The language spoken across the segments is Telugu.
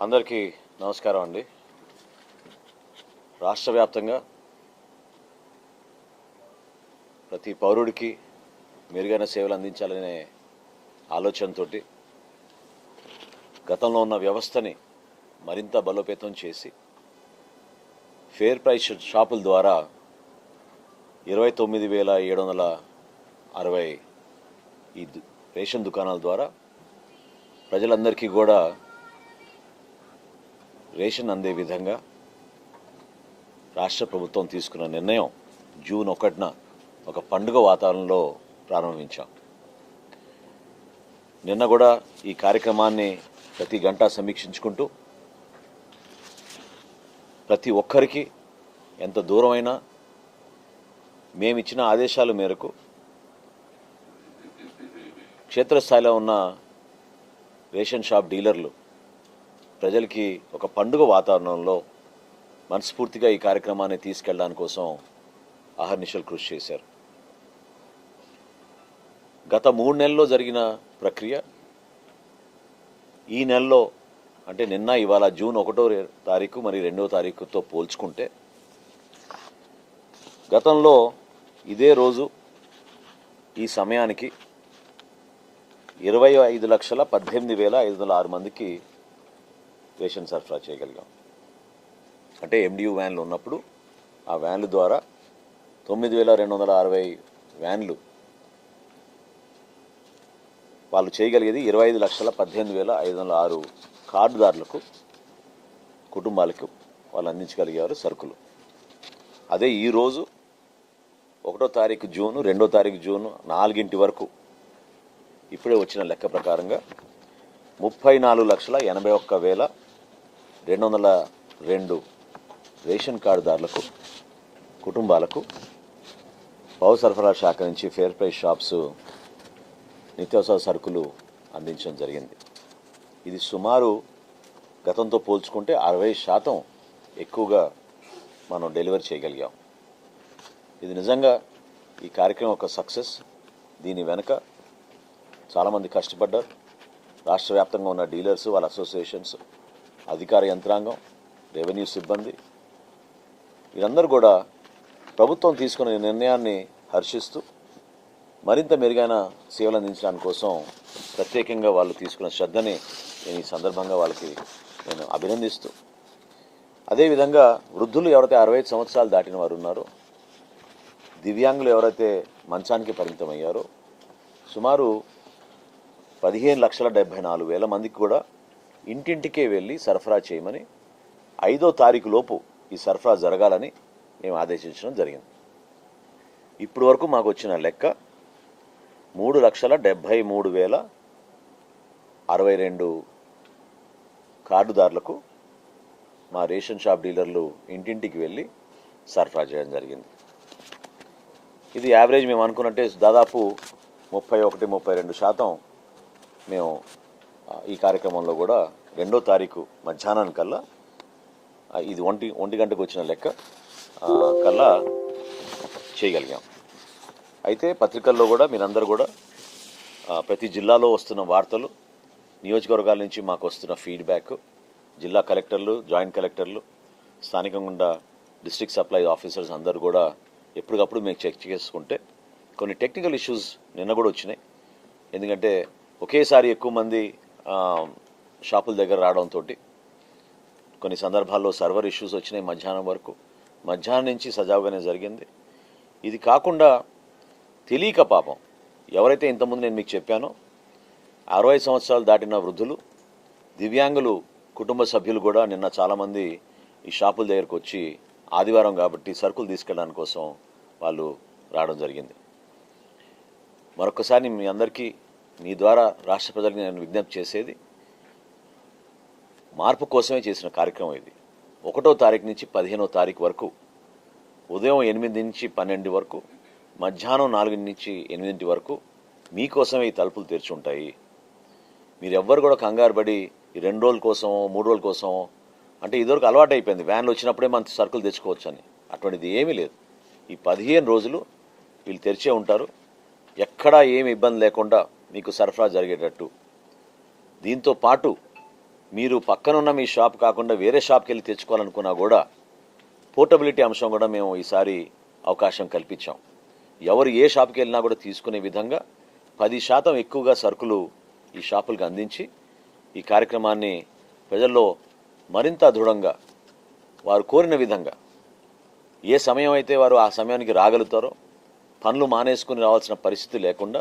అందరికీ నమస్కారం అండి. రాష్ట్ర వ్యాప్తంగా ప్రతి పౌరుడికి మెరుగైన సేవలు అందించాలనే ఆలోచనతో గతంలో ఉన్న వ్యవస్థని మరింత బలోపేతం చేసి ఫేర్ ప్రైస్ షాపుల ద్వారా ఇరవై తొమ్మిది వేల ఏడు వందల అరవై ఈ దు- రేషన్ దుకాణాల ద్వారా ప్రజలందరికీ కూడా రేషన్ అందే విధంగా రాష్ట్ర ప్రభుత్వం తీసుకున్న నిర్ణయం జూన్ ఒకటిన ఒక పండుగ వాతావరణంలో ప్రారంభించాం. నిన్న కూడా ఈ కార్యక్రమాన్ని ప్రతి గంట సమీక్షించుకుంటూ ప్రతి ఒక్కరికి ఎంత దూరమైనా మేమిచ్చిన ఆదేశాల మేరకు క్షేత్రస్థాయిలో ఉన్న రేషన్ షాప్ డీలర్లు ప్రజలకి ఒక పండుగ వాతావరణంలో మనస్ఫూర్తిగా ఈ కార్యక్రమాన్ని తీసుకెళ్ళడానికి కోసం అహర్నిశలు కృషి చేశారు. గత మూడు నెలల్లో జరిగిన ప్రక్రియ ఈ నెలలో అంటే నిన్న ఇవాళ జూన్ ఒకటో తారీఖు మరి రెండో తారీఖుతో పోల్చుకుంటే గతంలో ఇదే రోజు ఈ సమయానికి ఇరవై ఐదు లక్షల పద్దెనిమిది వేల ఐదు వందల ఆరు మందికి రేషన్ సరఫరా చేయగలిగాం. అంటే ఎండియు వ్యాన్లు ఉన్నప్పుడు ఆ వ్యాన్లు ద్వారా తొమ్మిది వేల రెండు వందల అరవై వ్యాన్లు వాళ్ళు చేయగలిగేది ఇరవై ఐదు లక్షల పద్దెనిమిది వేల ఐదు వందల ఆరు కార్డుదారులకు కుటుంబాలకు వాళ్ళు అందించగలిగారు సరుకులు. అదే ఈరోజు ఒకటో తారీఖు జూను రెండో తారీఖు జూను నాలుగింటి వరకు ఇప్పుడే వచ్చిన లెక్క ప్రకారంగా ముప్పై నాలుగు లక్షల ఎనభై ఒక్క వేల రెండు వందల రెండు రేషన్ కార్డుదారులకు కుటుంబాలకు పౌర సరఫరా శాఖ నుంచి ఫేర్ ప్రైస్ షాప్స్ నిత్యావసర సరుకులు అందించడం జరిగింది. ఇది సుమారు గతంతో పోల్చుకుంటే అరవై శాతం ఎక్కువగా మనం డెలివరీ చేయగలిగాం. ఇది నిజంగా ఈ కార్యక్రమం ఒక సక్సెస్. దీని వెనుక చాలామంది కష్టపడ్డారు. రాష్ట్ర వ్యాప్తంగా ఉన్న డీలర్స్ వాళ్ళ అసోసియేషన్స్ అధికార యంత్రాంగం రెవెన్యూ సిబ్బంది వీరందరూ కూడా ప్రభుత్వం తీసుకున్న నిర్ణయాన్ని హర్షిస్తూ మరింత మెరుగైన సేవలు అందించడానికి కోసం ప్రత్యేకంగా వాళ్ళు తీసుకున్న శ్రద్ధని నేను ఈ సందర్భంగా వాళ్ళకి నేను అభినందిస్తూ అదేవిధంగా వృద్ధులు ఎవరైతే అరవై ఐదు సంవత్సరాలు దాటిన వారు ఉన్నారో దివ్యాంగులు ఎవరైతే మంచానికి పరిమితమయ్యారో సుమారు పదిహేను లక్షల డెబ్బై నాలుగు వేల మందికి కూడా ఇంటింటికే వెళ్ళి సరఫరా చేయమని ఐదో తారీఖు లోపు ఈ సరఫరా జరగాలని మేము ఆదేశించడం జరిగింది. ఇప్పటి వరకు మాకు వచ్చిన లెక్క మూడు లక్షల డెబ్భై మూడు వేల అరవై రెండు కార్డుదారులకు మా రేషన్ షాప్ డీలర్లు ఇంటింటికి వెళ్ళి సరఫరా చేయడం జరిగింది. ఇది యావరేజ్ మేము అనుకున్నట్టే దాదాపు ముప్పై ఒకటి ముప్పై రెండు శాతం మేము ఈ కార్యక్రమంలో కూడా రెండో తారీఖు మధ్యాహ్నానికల్లా ఇది ఒంటి ఒంటి గంటకు వచ్చిన లెక్క కల్లా చేయగలిగాం. అయితే పత్రికల్లో కూడా మీరందరూ కూడా ప్రతి జిల్లాలో వస్తున్న వార్తలు నియోజకవర్గాల నుంచి మాకు వస్తున్న ఫీడ్బ్యాక్ జిల్లా కలెక్టర్లు జాయింట్ కలెక్టర్లు స్థానికంగా ఉన్న డిస్ట్రిక్ట్ సప్లై ఆఫీసర్స్ అందరూ కూడా ఎప్పటికప్పుడు మేము చెక్ చేసుకుంటే కొన్ని టెక్నికల్ ఇష్యూస్ నిన్న కూడా వచ్చినాయి. ఎందుకంటే ఒకేసారి ఎక్కువ మంది షాపుల దగ్గర రావడంతో కొన్ని సందర్భాల్లో సర్వర్ ఇష్యూస్ వచ్చినాయి మధ్యాహ్నం వరకు. మధ్యాహ్నం నుంచి సజావుగానే జరిగింది. ఇది కాకుండా తెలియక పాపం ఎవరైతే ఇంతకుముందు నేను మీకు చెప్పానో అరవై సంవత్సరాలు దాటిన వృద్ధులు దివ్యాంగులు కుటుంబ సభ్యులు కూడా నిన్న చాలామంది ఈ షాపుల దగ్గరకు వచ్చి ఆదివారం కాబట్టి సరుకులు తీసుకెళ్ళడానికి కోసం వాళ్ళు రావడం జరిగింది. మరొకసారి మీ అందరికీ మీ ద్వారా రాష్ట్ర ప్రజలకు నేను విజ్ఞప్తి చేసేది మార్పు కోసమే చేసిన కార్యక్రమం ఇది. ఒకటో తారీఖు నుంచి పదిహేనో తారీఖు వరకు ఉదయం ఎనిమిది నుంచి పన్నెండు వరకు మధ్యాహ్నం నాలుగు నుంచి ఎనిమిదింటి వరకు మీకోసమే ఈ తలుపులు తెరిచి ఉంటాయి మీరెవ్వరు కూడా కంగారు పడి ఈ రెండు రోజుల కోసం మూడు రోజుల కోసం అంటే ఇదివరకు అలవాటు అయిపోయింది వ్యాన్లు వచ్చినప్పుడే మన సరుకులు తెచ్చుకోవచ్చు అని అటువంటిది ఏమీ లేదు. ఈ పదిహేను రోజులు వీళ్ళు తెరిచే ఉంటారు. ఎక్కడా ఏమి ఇబ్బంది లేకుండా మీకు సరఫరా జరిగేటట్టు. దీంతో పాటు మీరు పక్కనున్న మీ షాప్ కాకుండా వేరే షాప్కి వెళ్ళి తెచ్చుకోవాలనుకున్నా కూడా పోర్టబిలిటీ అంశం కూడా మేము ఈసారి అవకాశం కల్పించాం. ఎవరు ఏ షాప్కి వెళ్ళినా కూడా తీసుకునే విధంగా పది శాతం ఎక్కువగా సరుకులు ఈ షాపులకు అందించి ఈ కార్యక్రమాన్ని ప్రజల్లో మరింత దృఢంగా వారు కోరిన విధంగా ఏ సమయం అయితే వారు ఆ సమయానికి రాగలుగుతారో పనులు మానేసుకుని రావాల్సిన పరిస్థితి లేకుండా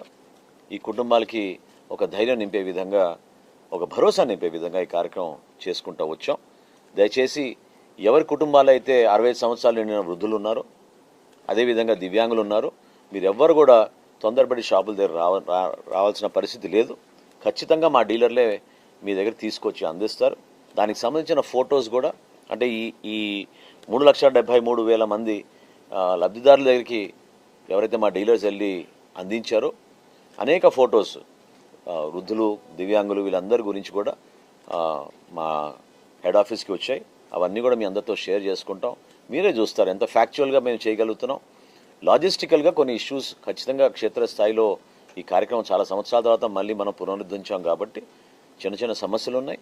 ఈ కుటుంబాలకి ఒక ధైర్యం నింపే విధంగా ఒక భరోసా నింపే విధంగా ఈ కార్యక్రమం చేసుకుంటూ వచ్చాం. దయచేసి ఎవరి కుటుంబాలు అయితే అరవై సంవత్సరాలు నిండిన వృద్ధులు ఉన్నారో అదేవిధంగా దివ్యాంగులు ఉన్నారు మీరెవ్వరు కూడా తొందరపడి షాపుల దగ్గర రావ రా- రావాల్సిన పరిస్థితి లేదు. ఖచ్చితంగా మా డీలర్లే మీ దగ్గర తీసుకొచ్చి అందిస్తారు. దానికి సంబంధించిన ఫొటోస్ కూడా అంటే ఈ ఈ మూడు లక్షల డెబ్బై మూడు వేల మంది లబ్ధిదారుల దగ్గరికి ఎవరైతే మా డీలర్స్ వెళ్ళి అందించారో అనేక ఫొటోస్ వృద్ధులు దివ్యాంగులు వీళ్ళందరి గురించి కూడా మా హెడ్ ఆఫీస్కి వచ్చాయి. అవన్నీ కూడా మీ అందరితో షేర్ చేసుకుంటాం. మీరే చూస్తారు ఎంత ఫ్యాక్చువల్గా మేము చేయగలుగుతున్నాం. లాజిస్టికల్గా కొన్ని ఇష్యూస్ ఖచ్చితంగా క్షేత్రస్థాయిలో ఈ కార్యక్రమం చాలా సంవత్సరాల తర్వాత మళ్ళీ మనం పునరుద్ధరించాం కాబట్టి చిన్న చిన్న సమస్యలు ఉన్నాయి.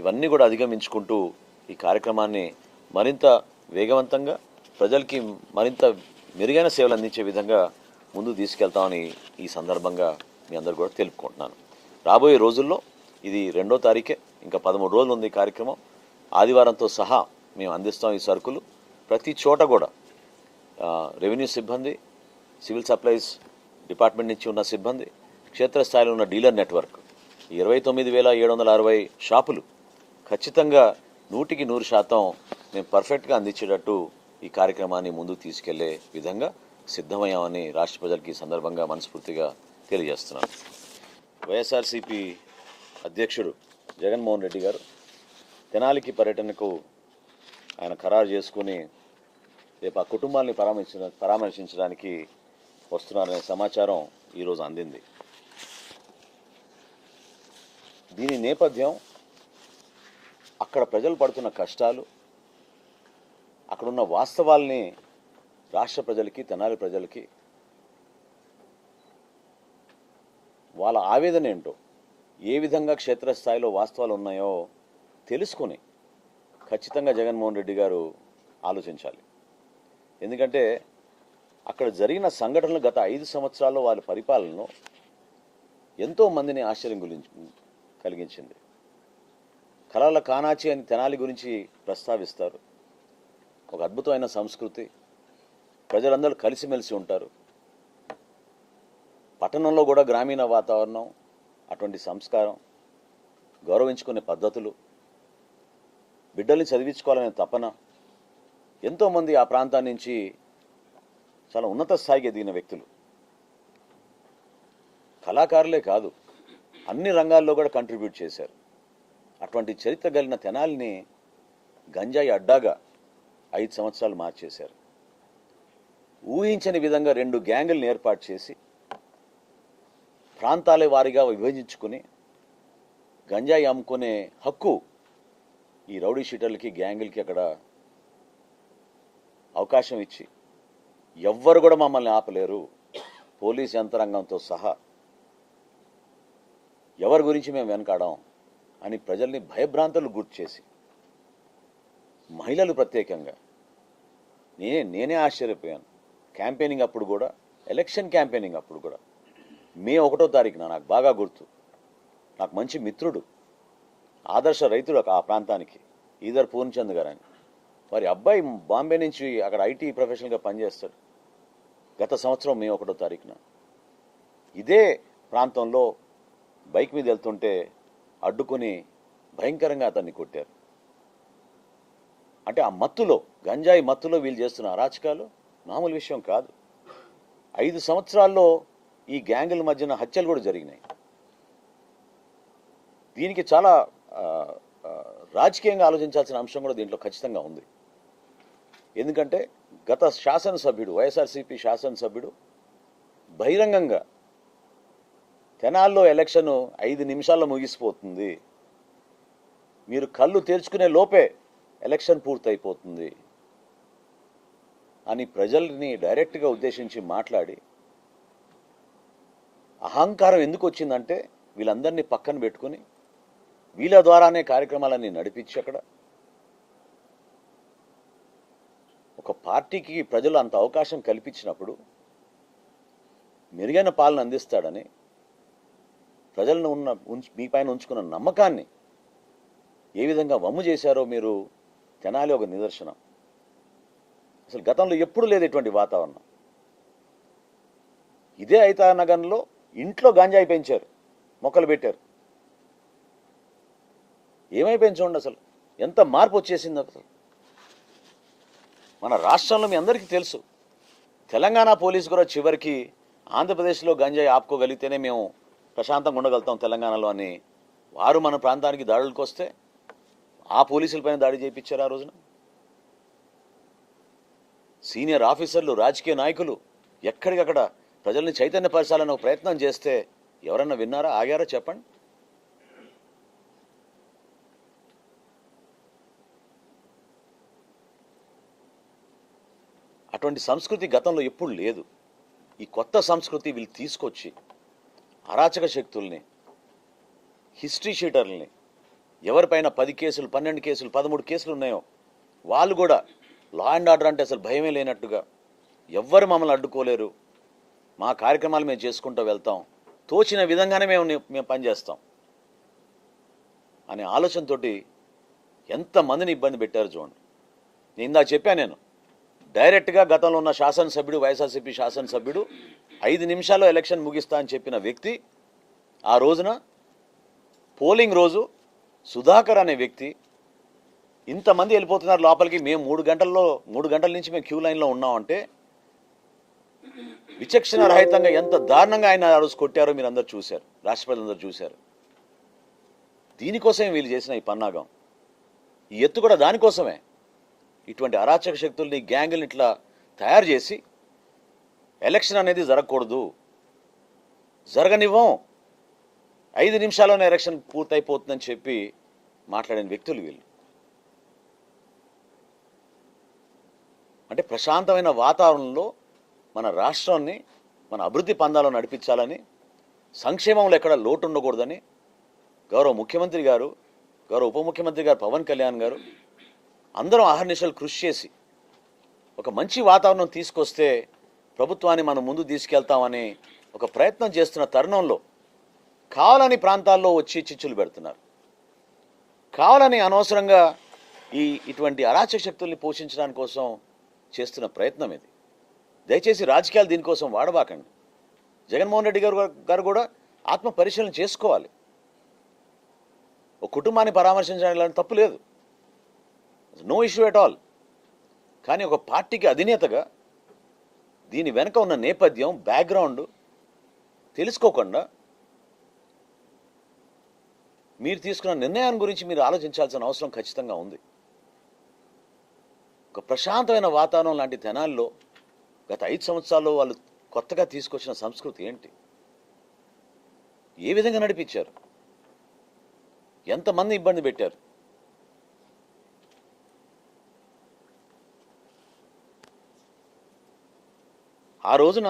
ఇవన్నీ కూడా అధిగమించుకుంటూ ఈ కార్యక్రమాన్ని మరింత వేగవంతంగా ప్రజలకి మరింత మెరుగైన సేవలు అందించే విధంగా ముందు తీసుకెళ్తామని ఈ సందర్భంగా మీ అందరు కూడా తెలుపుకుంటున్నాను. రాబోయే రోజుల్లో ఇది రెండో తారీఖే ఇంకా పదమూడు రోజులు ఉంది ఈ కార్యక్రమం. ఆదివారంతో సహా మేము అందిస్తాం ఈ సరుకులు. ప్రతి చోట కూడా రెవెన్యూ సిబ్బంది సివిల్ సప్లైస్ డిపార్ట్మెంట్ నుంచి ఉన్న సిబ్బంది క్షేత్రస్థాయిలో ఉన్న డీలర్ నెట్వర్క్ ఇరవై తొమ్మిది వేల ఏడు వందల అరవై షాపులు ఖచ్చితంగా నూటికి నూరు శాతం మేము పర్ఫెక్ట్గా అందించేటట్టు ఈ కార్యక్రమాన్ని ముందుకు తీసుకెళ్ళే విధంగా సిద్ధమయ్యామని రాష్ట్ర ప్రజలకి ఈ సందర్భంగా మనస్ఫూర్తిగా తెలియజేస్తున్నాను. వైఎస్ఆర్సీపీ అధ్యక్షుడు జగన్మోహన్ రెడ్డి గారు తెనాలికి పర్యటనకు ఆయన ఖరారు చేసుకుని రేపు ఆ కుటుంబాన్ని పరామర్శించ పరామర్శించడానికి వస్తున్నారనే సమాచారం ఈరోజు అందింది. దీని నేపథ్యం అక్కడ ప్రజలు పడుతున్న కష్టాలు అక్కడున్న వాస్తవాల్ని రాష్ట్ర ప్రజలకి తెనాలి ప్రజలకి వాళ్ళ ఆవేదన ఏంటో ఏ విధంగా క్షేత్రస్థాయిలో వాస్తవాలు ఉన్నాయో తెలుసుకుని ఖచ్చితంగా జగన్మోహన్ రెడ్డి గారు ఆలోచించాలి. ఎందుకంటే అక్కడ జరిగిన సంఘటనలు గత ఐదు సంవత్సరాల్లో వాళ్ళ పరిపాలనలో ఎంతో మందిని ఆశ్చర్యం గురించి కలిగించింది. కళల కానాచి అని తెనాలి గురించి ప్రస్తావిస్తారు. ఒక అద్భుతమైన సంస్కృతి ప్రజలందరూ కలిసిమెలిసి ఉంటారు. పట్టణంలో కూడా గ్రామీణ వాతావరణం అటువంటి సంస్కారం గౌరవించుకునే పద్ధతులు బిడ్డల్ని చదివించుకోవాలనే తపన ఎంతోమంది ఆ ప్రాంతం నుంచి చాలా ఉన్నత స్థాయికి ఎదిగిన వ్యక్తులు. కళాకారులే కాదు అన్ని రంగాల్లో కూడా కంట్రిబ్యూట్ చేశారు. అటువంటి చరిత్ర కలిగిన తెనాలిని గంజాయి అడ్డాగా ఐదు సంవత్సరాలు మార్చేశారు. ఊహించని విధంగా రెండు గ్యాంగులను ఏర్పాటు చేసి ప్రాంతాల వారిగా విభజించుకుని గంజాయి అమ్ముకునే హక్కు ఈ రౌడీ షీటర్లకి గ్యాంగులకి అక్కడ అవకాశం ఇచ్చి ఎవ్వరు కూడా మమ్మల్ని ఆపలేరు. పోలీస్ యంత్రాంగంతో సహా ఎవరి గురించి మేము వెనకాడాం అని ప్రజల్ని భయభ్రాంతులు గుర్తు చేసి మహిళలు ప్రత్యేకంగా నేనే నేనే ఆశ్చర్యపోయాను. క్యాంపెయినింగ్ అప్పుడు కూడా ఎలక్షన్ క్యాంపెయినింగ్ అప్పుడు కూడా. మే ఒకటో తారీఖున నాకు బాగా గుర్తు. నాకు మంచి మిత్రుడు ఆదర్శ రైతుడు ఆ ప్రాంతానికి ఈదర్ పూర్ణచంద్ గారు అని వారి అబ్బాయి బాంబే నుంచి అక్కడ ఐటీ ప్రొఫెషనల్గా పనిచేస్తాడు. గత సంవత్సరం మే ఒకటో తారీఖున. ఇదే ప్రాంతంలో బైక్ మీద వెళ్తుంటే అడ్డుకొని భయంకరంగా అతన్ని కొట్టారు. అంటే ఆ మత్తులో గంజాయి మత్తులో వీళ్ళు చేస్తున్న అరాచకాలు మామూలు విషయం కాదు. ఐదు సంవత్సరాల్లో ఈ గ్యాంగుల మధ్యన హత్యలు కూడా జరిగినాయి. దీనికి చాలా రాజకీయంగా ఆలోచించాల్సిన అంశం కూడా దీంట్లో ఖచ్చితంగా ఉంది. ఎందుకంటే గత శాసనసభ్యుడు వైఎస్ఆర్సీపీ శాసనసభ్యుడు బహిరంగంగా తెనాల్లో ఎలక్షన్ ఐదు నిమిషాల్లో ముగిసిపోతుంది. మీరు కళ్ళు తెరుచుకునే లోపే ఎలక్షన్ పూర్తయిపోతుంది. అని ప్రజల్ని డైరెక్ట్గా ఉద్దేశించి మాట్లాడి అహంకారం ఎందుకు వచ్చిందంటే వీళ్ళందరినీ పక్కన పెట్టుకుని వీళ్ళ ద్వారానే కార్యక్రమాలన్నీ నడిపించి అక్కడ ఒక పార్టీకి ప్రజలు అంత అవకాశం కల్పించినప్పుడు మెరుగైన పాలన అందిస్తాడని ప్రజలను ఉన్న ఉంచ్ మీ పైన ఉంచుకున్న నమ్మకాన్ని ఏ విధంగా వమ్ము చేశారో మీరు తెనాలి ఒక నిదర్శనం. అసలు గతంలో ఎప్పుడు లేదు ఇటువంటి వాతావరణం. ఇదే ఐతా ఇంట్లో గాంజాయి పెంచారు మొక్కలు పెట్టారు. ఏమైపోయింది చూడండి అసలు ఎంత మార్పు వచ్చేసింది అసలు. మన రాష్ట్రంలో మీ అందరికీ తెలుసు తెలంగాణ పోలీసు కూడా చివరికి ఆంధ్రప్రదేశ్లో గంజాయి ఆపుకోగలిగితేనే మేము ప్రశాంతంగా ఉండగలుగుతాం తెలంగాణలో అని వారు మన ప్రాంతానికి దాడులకు వస్తే ఆ పోలీసులపైన దాడి చేయించారు ఆ రోజున. సీనియర్ ఆఫీసర్లు రాజకీయ నాయకులు ఎక్కడికక్కడ ప్రజల్ని చైతన్యపరచాలని ఒక ప్రయత్నం చేస్తే ఎవరన్నా విన్నారా ఆగారా చెప్పండి? అటువంటి సంస్కృతి గతంలో ఎప్పుడు లేదు. ఈ కొత్త సంస్కృతి వీళ్ళు తీసుకొచ్చి అరాచక శక్తుల్ని హిస్టరీ షీటర్లని ఎవరిపైన పది కేసులు పన్నెండు కేసులు పదమూడు కేసులు ఉన్నాయో వాళ్ళు కూడా లా అండ్ ఆర్డర్ అంటే అసలు భయమే లేనట్టుగా ఎవ్వరు మమ్మల్ని అడ్డుకోలేరు. మా కార్యక్రమాలు మేము చేసుకుంటూ వెళ్తాం. తోచిన విధంగానే మేము మేము పనిచేస్తాం అనే ఆలోచనతోటి ఎంతమందిని ఇబ్బంది పెట్టారు చూడండి. నేను ఇందా చెప్పాను నేను డైరెక్ట్గా గతంలో ఉన్న శాసనసభ్యుడు వైఎస్ఆర్సీపీ శాసనసభ్యుడు ఐదు నిమిషాల్లో ఎలక్షన్ ముగిస్తా అని చెప్పిన వ్యక్తి ఆ రోజున పోలింగ్ రోజు సుధాకర్ అనే వ్యక్తి ఇంతమంది వెళ్ళిపోతున్నారు లోపలికి. మేము మూడు గంటల్లో మూడు గంటల నుంచి మేము క్యూ లైన్లో ఉన్నామంటే విచక్షణ రహితంగా ఎంత దారుణంగా ఆయన ఆ రోజు కొట్టారో మీరు అందరు చూశారు. రాష్ట్రపతి అందరు చూశారు. దీనికోసమే వీళ్ళు చేసిన ఈ పన్నాగం. ఈ ఎత్తు కూడా దానికోసమే. ఇటువంటి అరాచక శక్తుల్ని గ్యాంగుల్ని ఇట్లా తయారు చేసి ఎలక్షన్ అనేది జరగకూడదు. జరగనివ్వం. ఐదు నిమిషాల్లోనే ఎలక్షన్ పూర్తయిపోతుందని చెప్పి మాట్లాడిన వ్యక్తులు వీళ్ళు. అంటే ప్రశాంతమైన వాతావరణంలో మన రాష్ట్రాన్ని మన అభివృద్ధి పందాలో నడిపించాలని సంక్షేమంలో ఎక్కడ లోటు ఉండకూడదని గౌరవ ముఖ్యమంత్రి గారు గౌరవ ఉప ముఖ్యమంత్రి గారు పవన్ కళ్యాణ్ గారు అందరం అహర్నిశలు కృషి చేసి ఒక మంచి వాతావరణం తీసుకొస్తే ప్రభుత్వాన్ని మనం ముందు తీసుకెళ్తామని ఒక ప్రయత్నం చేస్తున్న తరుణంలో కావాలని ప్రాంతాల్లో వచ్చి చిచ్చులు పెడుతున్నారు. కావాలని అనవసరంగా ఈ ఇటువంటి అరాచక శక్తుల్ని పోషించడానికి కోసం చేస్తున్న ప్రయత్నం ఇది. దయచేసి రాజకీయాలు దీనికోసం వాడబాకండి. జగన్మోహన్ రెడ్డి గారు గారు కూడా ఆత్మ పరిశీలన చేసుకోవాలి. ఒక కుటుంబాన్ని పరామర్శించడానికి తప్పు లేదు. No issue at all. కానీ ఒక పార్టీకి అధినేతగా దీని వెనక ఉన్న నేపథ్యం బ్యాక్గ్రౌండ్ తెలుసుకోకుండా మీరు తీసుకున్న నిర్ణయాన్ని గురించి మీరు ఆలోచించాల్సిన అవసరం ఖచ్చితంగా ఉంది. ఒక ప్రశాంతమైన వాతావరణం లాంటి తెనాల్లో గత ఐదు సంవత్సరాల్లో వాళ్ళు కొత్తగా తీసుకొచ్చిన సంస్కృతి ఏంటి? ఏ విధంగా నడిపించారు? ఎంతమంది ఇబ్బంది పెట్టారు? ఆ రోజున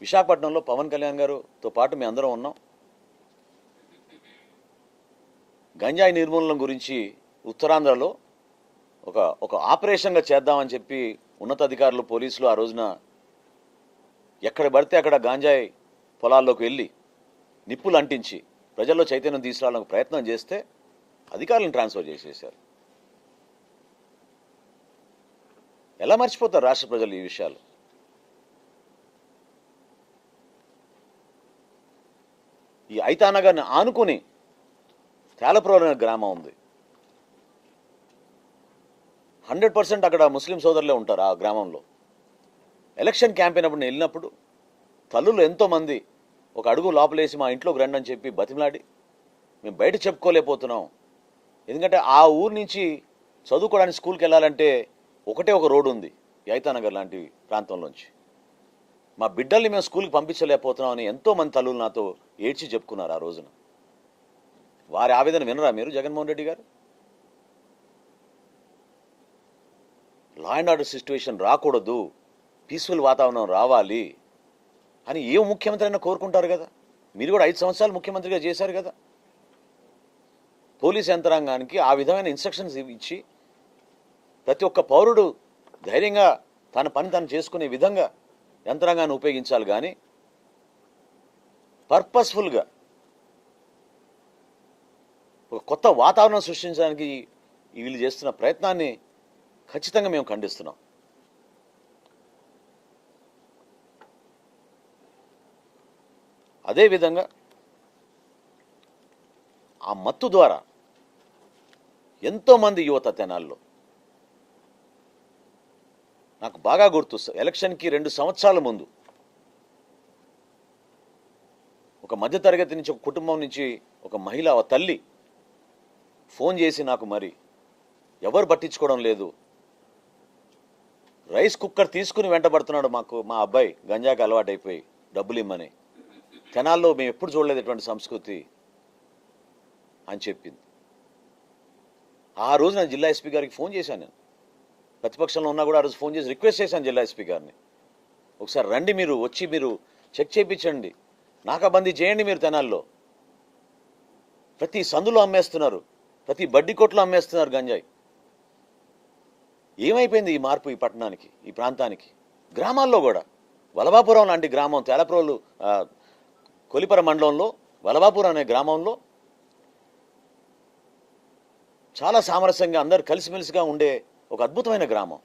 విశాఖపట్నంలో పవన్ కళ్యాణ్ గారుతో పాటు మేము అందరం ఉన్నాం. గంజాయి నిర్మూలన గురించి ఉత్తరాంధ్రలో ఒక ఒక ఆపరేషన్గా చేద్దామని చెప్పి ఉన్నతాధికారులు పోలీసులు ఆ రోజున ఎక్కడ పడితే అక్కడ గాంజాయి పొలాల్లోకి వెళ్ళి నిప్పులు అంటించి ప్రజల్లో చైతన్యం తీసుకురావడానికి ప్రయత్నం చేస్తే అధికారులను ట్రాన్స్ఫర్ చేసేసారు ఎలా మర్చిపోతారు రాష్ట్ర ప్రజలు ఈ విషయాలు? ఈ ఐతానగర్ని ఆనుకుని తేలప్రోలు గ్రామం ఉంది. హండ్రెడ్ పర్సెంట్ అక్కడ ముస్లిం సోదరులే ఉంటారు ఆ గ్రామంలో. ఎలక్షన్ క్యాంపెయిన్ అప్పుడు నేను వెళ్ళినప్పుడు తల్లులు ఎంతోమంది ఒక అడుగు లోపలేసి మా ఇంట్లోకి రండి అని చెప్పి బతిమలాడి మేము బయట చెప్పుకోలేకపోతున్నాం. ఎందుకంటే ఆ ఊరు నుంచి చదువుకోవడానికి స్కూల్కి వెళ్ళాలంటే ఒకటే ఒక రోడ్డు ఉంది యైతానగర్ లాంటి ప్రాంతంలోంచి. మా బిడ్డల్ని మేము స్కూల్కి పంపించలేకపోతున్నాం అని ఎంతో మంది తల్లులు నాతో ఏడ్చి చెప్పుకున్నారు ఆ రోజున. వారి ఆవేదన వినరా మీరు జగన్మోహన్ రెడ్డి గారు? లా అండ్ ఆర్డర్ సిచ్యువేషన్ రాకూడదు. పీస్ఫుల్ వాతావరణం రావాలి అని ఏ ముఖ్యమంత్రి అయినా కోరుకుంటారు కదా? మీరు కూడా ఐదు సంవత్సరాలు ముఖ్యమంత్రిగా చేశారు కదా? పోలీస్ యంత్రాంగానికి ఆ విధమైన ఇన్స్ట్రక్షన్స్ ఇచ్చి ప్రతి ఒక్క పౌరుడు ధైర్యంగా తన పని తను చేసుకునే విధంగా యంత్రాంగాన్ని ఉపయోగించాలి కానీ పర్పస్ఫుల్గా ఒక కొత్త వాతావరణం సృష్టించడానికి వీళ్ళు చేస్తున్న ప్రయత్నాన్ని ఖచ్చితంగా మేము ఖండిస్తున్నాం. అదేవిధంగా ఆ మత్తు ద్వారా ఎంతోమంది యువత తెనాల్లో నాకు బాగా గుర్తు ఎలక్షన్కి రెండు సంవత్సరాల ముందు ఒక మధ్యతరగతి నుంచి ఒక కుటుంబం నుంచి ఒక మహిళ తల్లి ఫోన్ చేసి నాకు మరి ఎవరు పట్టించుకోవడం లేదు రైస్ కుక్కర్ తీసుకుని వెంటబడుతున్నాడు మాకు మా అబ్బాయి. గంజాకి అలవాటైపోయి డబ్బులు ఇమ్మని. తెనాల్లో మేము ఎప్పుడు చూడలేదు ఇటువంటి సంస్కృతి అని చెప్పింది. ఆ రోజు నేను జిల్లా ఎస్పీ గారికి ఫోన్ చేశాను నేను. ప్రతిపక్షంలో ఉన్నా కూడా ఆ రోజు ఫోన్ చేసి రిక్వెస్ట్ చేశాను జిల్లా ఎస్పీ గారిని. ఒకసారి రండి మీరు వచ్చి మీరు చెక్ చేయించండి. నాకాబందీ చేయండి మీరు తెనాల్లో. ప్రతి సందులో అమ్మేస్తున్నారు. ప్రతి బడ్డీ కొట్లో అమ్మేస్తున్నారు గంజాయి. ఏమైపోయింది ఈ మార్పు ఈ పట్టణానికి ఈ ప్రాంతానికి? గ్రామాల్లో కూడా. వలభాపురం లాంటి గ్రామం తేలప్రోలు కొలిపర మండలంలో వలభాపురం అనే గ్రామంలో చాలా సామరస్యంగా అందరు కలిసిమెలిసిగా ఉండే ఒక అద్భుతమైన గ్రామం.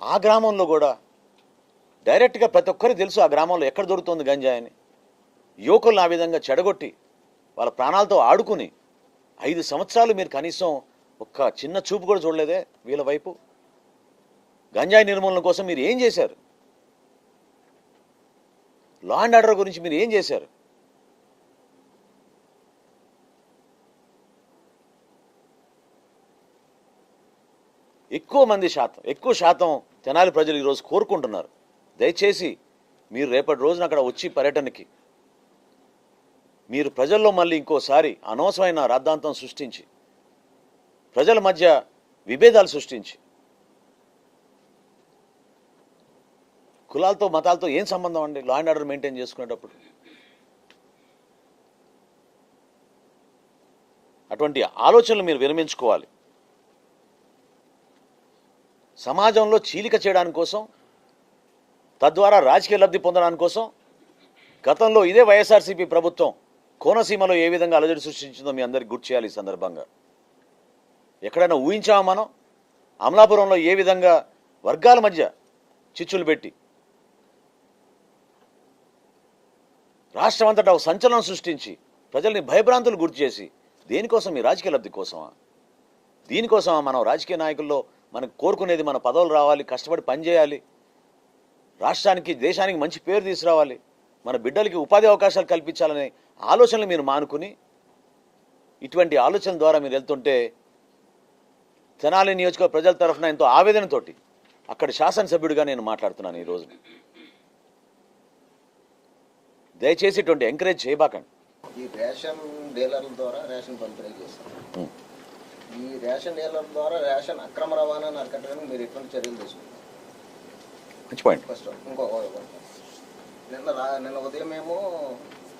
ఆ గ్రామంలో కూడా డైరెక్ట్గా ప్రతి ఒక్కరికి తెలుసు ఆ గ్రామంలో ఎక్కడ దొరుకుతుంది గంజాయి అని. యువకులను ఆ విధంగా చెడగొట్టి వాళ్ళ ప్రాణాలతో ఆడుకుని ఐదు సంవత్సరాలు మీరు కనీసం ఒక్క చిన్న చూపు కూడా చూడలేదే వీళ్ళ వైపు. గంజాయి నిర్మూలన కోసం మీరు ఏం చేశారు? లా అండ్ ఆర్డర్ గురించి మీరు ఏం చేశారు? ఎక్కువ మంది శాతం ఎక్కువ శాతం తెనాలి ప్రజలు ఈరోజు కోరుకుంటున్నారు. దయచేసి మీరు రేపటి రోజున అక్కడ వచ్చి పర్యటనకి. మీరు ప్రజల్లో మళ్ళీ ఇంకోసారి అనవసరమైన రాద్ధాంతం సృష్టించి ప్రజల మధ్య విభేదాలు సృష్టించి కులాలతో మతాలతో ఏం సంబంధం అండి? లా అండ్ ఆర్డర్ మెయింటైన్ చేసుకునేటప్పుడు. అటువంటి ఆలోచనలు మీరు విరమించుకోవాలి. సమాజంలో చీలిక చేయడానికి కోసం తద్వారా రాజకీయ లబ్ధి పొందడానికి కోసం గతంలో ఇదే వైఎస్ఆర్సీపీ ప్రభుత్వం కోనసీమలో ఏ విధంగా అలజడి సృష్టించిందో మీ అందరికి గుర్తు చేయాలి ఈ సందర్భంగా. ఎక్కడైనా ఊహించామా మనం? అమలాపురంలో ఏ విధంగా వర్గాల మధ్య చిచ్చులు పెట్టి రాష్ట్రం అంతటా సంచలనం సృష్టించి ప్రజల్ని భయభ్రాంతులు గుర్తు చేసి దేనికోసం ఈ రాజకీయ లబ్ధి కోసమా? దీనికోసమా మనం రాజకీయ నాయకుల్లో మనకు కోరుకునేది మన పదవులు రావాలి కష్టపడి పనిచేయాలి రాష్ట్రానికి దేశానికి మంచి పేరు తీసుకురావాలి మన బిడ్డలకి ఉపాధి అవకాశాలు కల్పించాలనే ఆలోచనలు మీరు మానుకుని ఇటువంటి ఆలోచన ద్వారా మీరు వెళ్తుంటే తెనాలి నియోజకవర్గ ప్రజల తరఫున ఎంతో ఆవేదనతోటి అక్కడి శాసనసభ్యుడిగా నేను మాట్లాడుతున్నాను ఈ రోజు. దయచేసి ఇటువంటి ఎంకరేజ్ చేయబాకండి. ఈ రేషన్ డీలర్ల ద్వారా రేషన్ పంపిణీ చేస్తాం ఉం. ఈ రేషన్ డీలర్ల ద్వారా రేషన్ అక్రమ రవాణాను అరికట్టడానికి మీరు ఎటువంటి చర్యలు తీసుకుంటారు? మంచి పాయింట్ ఫస్ట్ ఇంకో నిన్న నిన్న ఉదయం మేము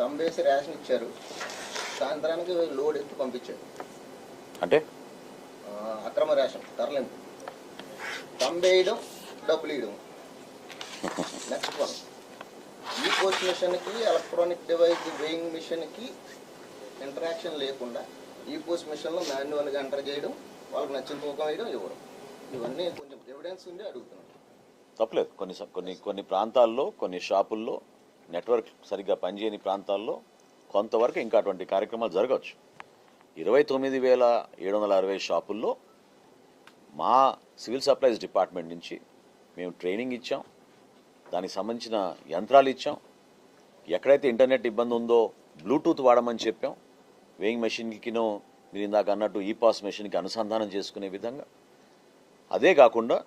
తంబేసి రేషన్ ఇచ్చారు. సాయంత్రానికి లోడ్ ఎత్తి పంపించారు. అంటే? అక్రమ రేషన్ తరలింపు తంబేయడం డబ్బులు ఇవ్వడం నెక్స్ట్ వన్ ఈ పోస్ట్ మిషన్కి ఎలక్ట్రానిక్ డివైస్ వెయింగ్ మిషన్కి ఇంటరాక్షన్ లేకుండా ఈ పోస్ట్ మిషన్లో మాన్యువల్గా ఎంటర్ చేయడం వాళ్ళకి నచ్చిన తూకం వేయడం ఇవ్వడం ఇవన్నీ కొంచెం ఎవిడెన్స్ ఉండి అడుగుతున్నాం. తప్పలేదు. కొన్ని స- కొన్ని కొన్ని ప్రాంతాల్లో కొన్ని షాపుల్లో నెట్వర్క్ సరిగ్గా పనిచేయని ప్రాంతాల్లో కొంతవరకు ఇంకా అటువంటి కార్యక్రమాలు జరగవచ్చు. ఇరవై తొమ్మిది వేల ఏడు వందల అరవై షాపుల్లో మా సివిల్ సప్లైస్ డిపార్ట్మెంట్ నుంచి మేము ట్రైనింగ్ ఇచ్చాం. దానికి సంబంధించిన యంత్రాలు ఇచ్చాం. ఎక్కడైతే ఇంటర్నెట్ ఇబ్బంది ఉందో బ్లూటూత్ వాడమని చెప్పాం. వేయింగ్ మెషిన్కినో మీరు ఇందాక అన్నట్టు ఈ పాస్ మెషిన్కి అనుసంధానం చేసుకునే విధంగా. అదే కాకుండా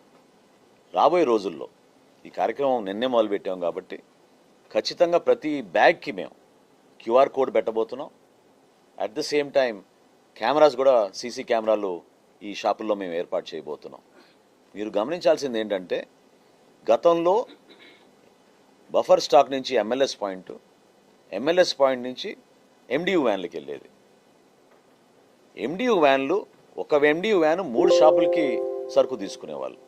రాబోయే రోజుల్లో ఈ కార్యక్రమం నిన్నే మొదలుపెట్టాం కాబట్టి ఖచ్చితంగా ప్రతి బ్యాగ్కి మేము QR code పెట్టబోతున్నాం. At the same time cameras కూడా సీసీ కెమెరాలు ఈ షాపుల్లో మేము ఏర్పాటు చేయబోతున్నాం. మీరు గమనించాల్సింది ఏంటంటే గతంలో బఫర్ స్టాక్ నుంచి ఎంఎల్ఎస్ పాయింట్ ఎంఎల్ఎస్ పాయింట్ నుంచి ఎండియు వ్యాన్లకి వెళ్ళేది. ఎండియు వ్యాన్లు ఒక ఎండియు వ్యాన్ మూడు షాపులకి సరుకు తీసుకునేవాళ్ళు.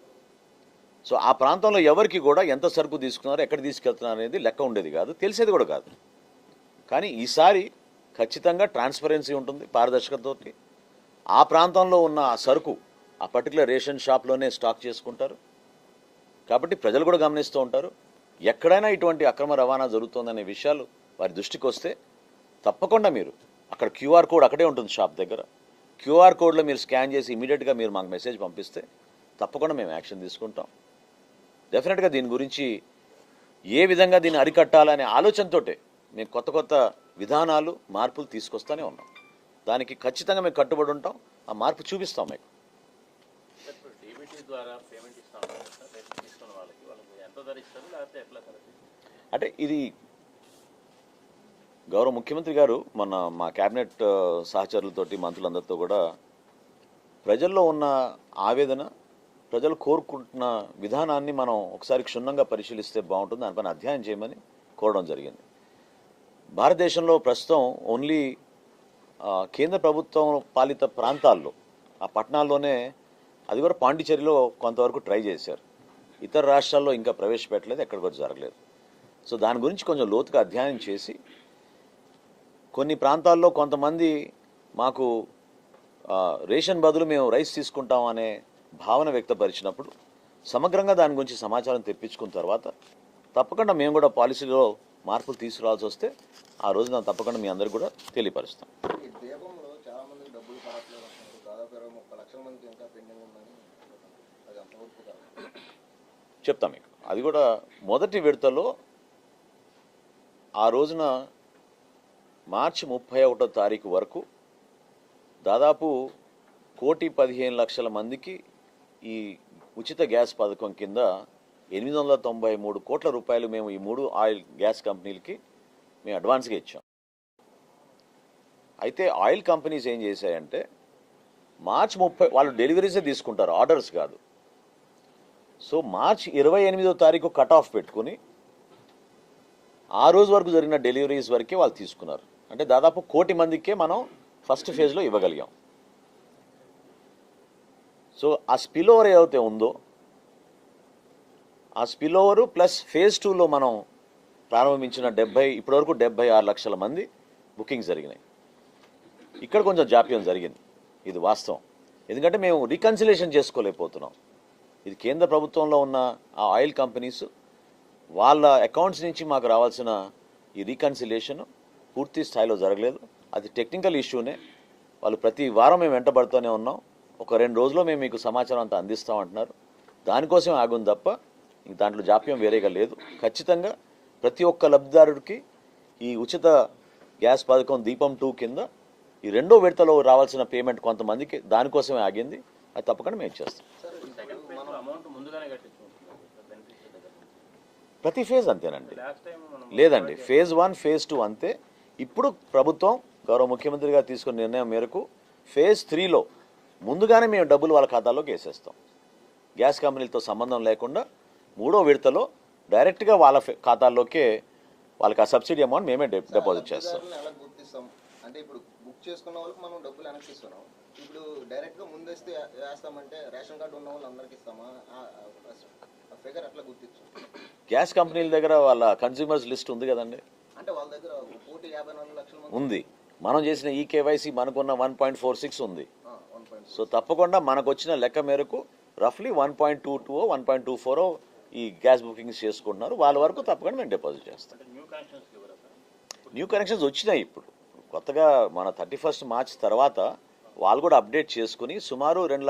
సో ఆ ప్రాంతంలో ఎవరికి కూడా ఎంత సరుకు తీసుకున్నారో ఎక్కడ తీసుకెళ్తున్నారు అనేది లెక్క ఉండేది కాదు తెలిసేది కూడా కాదు. కానీ ఈసారి ఖచ్చితంగా ట్రాన్స్పరెన్సీ ఉంటుంది పారదర్శకతతోటి. ఆ ప్రాంతంలో ఉన్న ఆ సరుకు ఆ పర్టికులర్ రేషన్ షాప్లోనే స్టాక్ చేసుకుంటారు. కాబట్టి ప్రజలు కూడా గమనిస్తూ ఉంటారు. ఎక్కడైనా ఇటువంటి అక్రమ రవాణా జరుగుతోందనే విషయాలు వారి దృష్టికి వస్తే తప్పకుండా మీరు అక్కడ క్యూఆర్ కోడ్ అక్కడే ఉంటుంది షాప్ దగ్గర. క్యూఆర్ కోడ్లో మీరు స్కాన్ చేసి ఇమీడియట్గా మీరు మాకు మెసేజ్ పంపిస్తే తప్పకుండా మేము యాక్షన్ తీసుకుంటాం. డెఫినెట్గా దీని గురించి ఏ విధంగా దీన్ని అరికట్టాలనే ఆలోచనతోటే మేము కొత్త కొత్త విధానాలు మార్పులు తీసుకొస్తానే ఉన్నాం. దానికి ఖచ్చితంగా మేము కట్టుబడి ఉంటాం. ఆ మార్పు చూపిస్తాం మీకు. అంటే ఇది గౌరవ ముఖ్యమంత్రి గారు మన మా కేబినెట్ సహచరులతోటి మంత్రులందరితో కూడా ప్రజల్లో ఉన్న ఆవేదన ప్రజలు కోరుకుంటున్న విధానాన్ని మనం ఒకసారి క్షుణ్ణంగా పరిశీలిస్తే బాగుంటుంది. దానిపైన అధ్యయనం చేయమని కోరడం జరిగింది. భారతదేశంలో ప్రస్తుతం ఓన్లీ కేంద్ర ప్రభుత్వం పాలిత ప్రాంతాల్లో ఆ పట్టణాల్లోనే అది కూడా పాండిచేరిలో కొంతవరకు ట్రై చేశారు. ఇతర రాష్ట్రాల్లో ఇంకా ప్రవేశపెట్టలేదు ఎక్కడ కూడా జరగలేదు. సో దాని గురించి కొంచెం లోతుగా అధ్యయనం చేసి కొన్ని ప్రాంతాల్లో కొంతమంది మాకు రేషన్ బదులు మేము రైస్ తీసుకుంటాం అనే భావన వ్యక్తపరిచినప్పుడు సమగ్రంగా దాని గురించి సమాచారం తెప్పించుకున్న తర్వాత తప్పకుండా మేము కూడా పాలసీలో మార్పులు తీసుకురావాల్సి వస్తే ఆ రోజున తప్పకుండా మీ అందరికి కూడా తెలియపరుస్తాం. చెప్తాం మీకు. అది కూడా మొదటి విడతలో ఆ రోజున మార్చి ముప్పై ఒకటో తారీఖు వరకు దాదాపు కోటి పదిహేను లక్షల మందికి ఈ ఉచిత గ్యాస్ పథకం కింద ఎనిమిది వందల తొంభై మూడు కోట్ల రూపాయలు మేము ఈ మూడు ఆయిల్ గ్యాస్ కంపెనీలకి మేము అడ్వాన్స్గా ఇచ్చాం. అయితే ఆయిల్ కంపెనీస్ ఏం చేశాయంటే మార్చ్ ముప్పై వాళ్ళు డెలివరీసే తీసుకుంటారు ఆర్డర్స్ కాదు. సో మార్చ్ ఇరవై ఎనిమిదో తారీఖు కట్ ఆఫ్ పెట్టుకుని ఆ రోజు వరకు జరిగిన డెలివరీస్ వరకే వాళ్ళు తీసుకున్నారు. అంటే దాదాపు కోటి మందికే మనం ఫస్ట్ ఫేజ్లో ఇవ్వగలిగాం. సో ఆ స్పిల్ ఓవర్ ఏదైతే ఉందో ఆ స్పిల్ ఓవరు ప్లస్ ఫేజ్ టూలో మనం ప్రారంభించిన డెబ్బై ఇప్పటివరకు డెబ్బై ఆరు లక్షల మంది బుకింగ్ జరిగినాయి. ఇక్కడ కొంచెం జాప్యం జరిగింది. ఇది వాస్తవం. ఎందుకంటే మేము రికన్సిలేషన్ చేసుకోలేకపోతున్నాం. ఇది కేంద్ర ప్రభుత్వంలో ఉన్న ఆ ఆయిల్ కంపెనీస్ వాళ్ళ అకౌంట్స్ నుంచి మాకు రావాల్సిన ఈ రీకన్సిలేషన్ పూర్తి స్థాయిలో జరగలేదు. అది టెక్నికల్ ఇష్యూనే. వాళ్ళు ప్రతి వారం మేము వెంటబడుతూనే ఉన్నాం. ఒక రెండు రోజుల్లో మేము మీకు సమాచారం అంతా అందిస్తామంటున్నారు. దానికోసం ఆగుంది తప్ప దాంట్లో జాప్యం వేరేగా లేదు. ఖచ్చితంగా ప్రతి ఒక్క లబ్ధిదారుడికి ఈ ఉచిత గ్యాస్ పథకం దీపం టూ కింద ఈ రెండో విడతలో రావాల్సిన పేమెంట్ కొంతమందికి దానికోసమే ఆగింది. అది తప్పకుండా మేము చేస్తాం. ప్రతి ఫేజ్ అంతేనండి. లేదండి. ఫేజ్ వన్ ఫేజ్ టూ అంతే. ఇప్పుడు ప్రభుత్వం గౌరవ ముఖ్యమంత్రి గారు తీసుకున్న నిర్ణయం మేరకు ఫేజ్ త్రీలో ముందుగానే మేము డబ్బులు వాళ్ళ ఖాతాలోకి వేసేస్తాం. గ్యాస్ కంపెనీలతో సంబంధం లేకుండా మూడో విడతలో డైరెక్ట్గా వాళ్ళ ఖాతాల్లోకే వాళ్ళకి ఆ సబ్సిడీ అమౌంట్ మేమే డిపాజిట్ చేస్తాం. అంటే ఇప్పుడు బుక్ చేసుకున్న వాళ్ళకి మనం డబ్బులు వెనక్కి ఇస్తున్నాం ఇప్పుడు డైరెక్ట్గా ముందేస్తే వేస్తామంటే రేషన్ కార్డు ఉన్న వాళ్ళు అందరికి ఇస్తామా ఫిగర్ ఎట్లా గుర్తించాం. గ్యాస్ కంపెనీల దగ్గర వాళ్ళ కన్జ్యూమర్స్ లిస్ట్ ఉంది కదండి? అంటే వాళ్ళ దగ్గర కోటి యాభై నాలుగు లక్షల ఉంది. మనం చేసిన ఈ కేవైసీ మనకున్న వన్ పాయింట్ ఫోర్ సిక్స్ ఉంది. సో తప్పకుండా మనకు వచ్చిన లెక్క మేరకు రఫ్లీ one point two two one point two four ఈ గ్యాస్ బుకింగ్స్ చేసుకుంటున్నారు వాళ్ళ వరకు తప్పకుండా మేము డిపాజిట్ చేస్తాం. న్యూ కనెక్షన్స్ వచ్చినాయి ఇప్పుడు. కొత్తగా మన థర్టీ ఫస్ట్ మార్చ్ తర్వాత వాళ్ళు కూడా అప్డేట్ చేసుకుని సుమారు రెండు